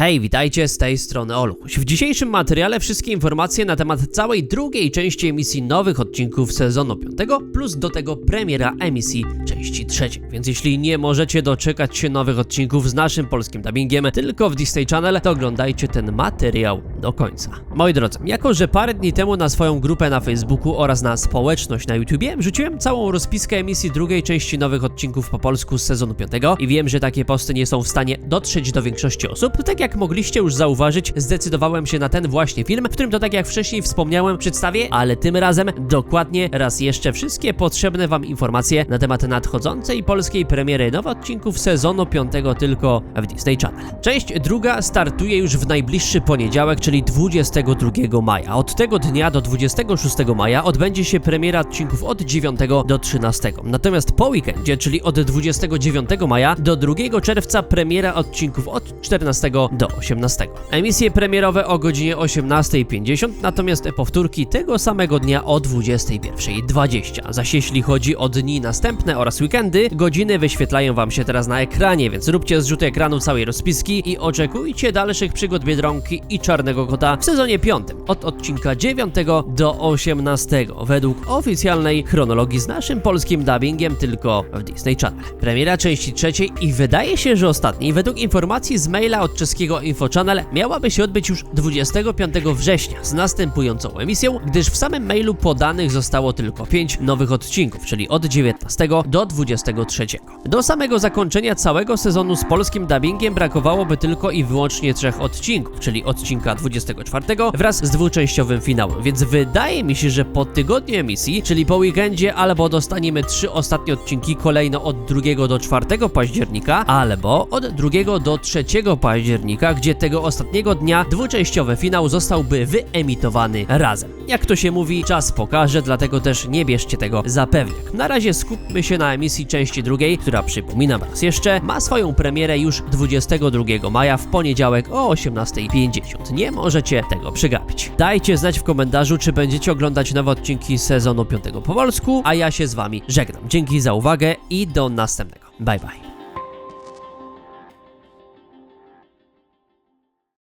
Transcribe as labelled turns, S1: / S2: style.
S1: Hej, witajcie z tej strony Oluś. W dzisiejszym materiale wszystkie informacje na temat całej drugiej części emisji nowych odcinków sezonu 5, plus do tego premiera emisji części trzeciej. Więc jeśli nie możecie doczekać się nowych odcinków z naszym polskim dubbingiem tylko w Disney Channel, to oglądajcie ten materiał do końca. Moi drodzy, jako że parę dni temu na swoją grupę na Facebooku oraz na społeczność na YouTubie wrzuciłem całą rozpiskę emisji drugiej części nowych odcinków po polsku z sezonu 5 i wiem, że takie posty nie są w stanie dotrzeć do większości osób, to tak jak mogliście już zauważyć, zdecydowałem się na ten właśnie film, w którym to tak jak wcześniej wspomniałem przedstawię, ale tym razem dokładnie raz jeszcze wszystkie potrzebne wam informacje na temat nadchodzącej polskiej premiery nowych odcinków sezonu 5 tylko w Disney Channel. Część druga startuje już w najbliższy poniedziałek, czyli 22 maja. Od tego dnia do 26 maja odbędzie się premiera odcinków od 9 do 13. Natomiast po weekendzie, czyli od 29 maja do 2 czerwca premiera odcinków od 14 do 18. Emisje premierowe o godzinie 18.50, natomiast powtórki tego samego dnia o 21.20. Zaś jeśli chodzi o dni następne oraz weekendy, godziny wyświetlają wam się teraz na ekranie, więc róbcie zrzut ekranu całej rozpiski i oczekujcie dalszych przygód Biedronki i Czarnego Kota w sezonie 5, od odcinka 9 do 18, według oficjalnej chronologii z naszym polskim dubbingiem tylko w Disney Channel. Premiera części trzeciej i wydaje się, że ostatniej, według informacji z maila od czeskiego Info Channel, miałaby się odbyć już 25 września z następującą emisją, gdyż w samym mailu podanych zostało tylko 5 nowych odcinków, czyli od 19 do 23. Do samego zakończenia całego sezonu z polskim dubbingiem brakowałoby tylko i wyłącznie trzech odcinków, czyli odcinka 24 wraz z dwuczęściowym finałem, więc wydaje mi się, że po tygodniu emisji, czyli po weekendzie, albo dostaniemy trzy ostatnie odcinki kolejno od 2 do 4 października, albo od 2 do 3 października, gdzie tego ostatniego dnia dwuczęściowy finał zostałby wyemitowany razem. Jak to się mówi, czas pokaże, dlatego też nie bierzcie tego za pewniak. Na razie skupmy się na emisji części drugiej, która przypominam raz jeszcze, ma swoją premierę już 22 maja w poniedziałek o 18.50. Nie możecie tego przegapić. Dajcie znać w komentarzu, czy będziecie oglądać nowe odcinki sezonu 5 po polsku, a ja się z wami żegnam. Dzięki za uwagę i do następnego. Bye bye.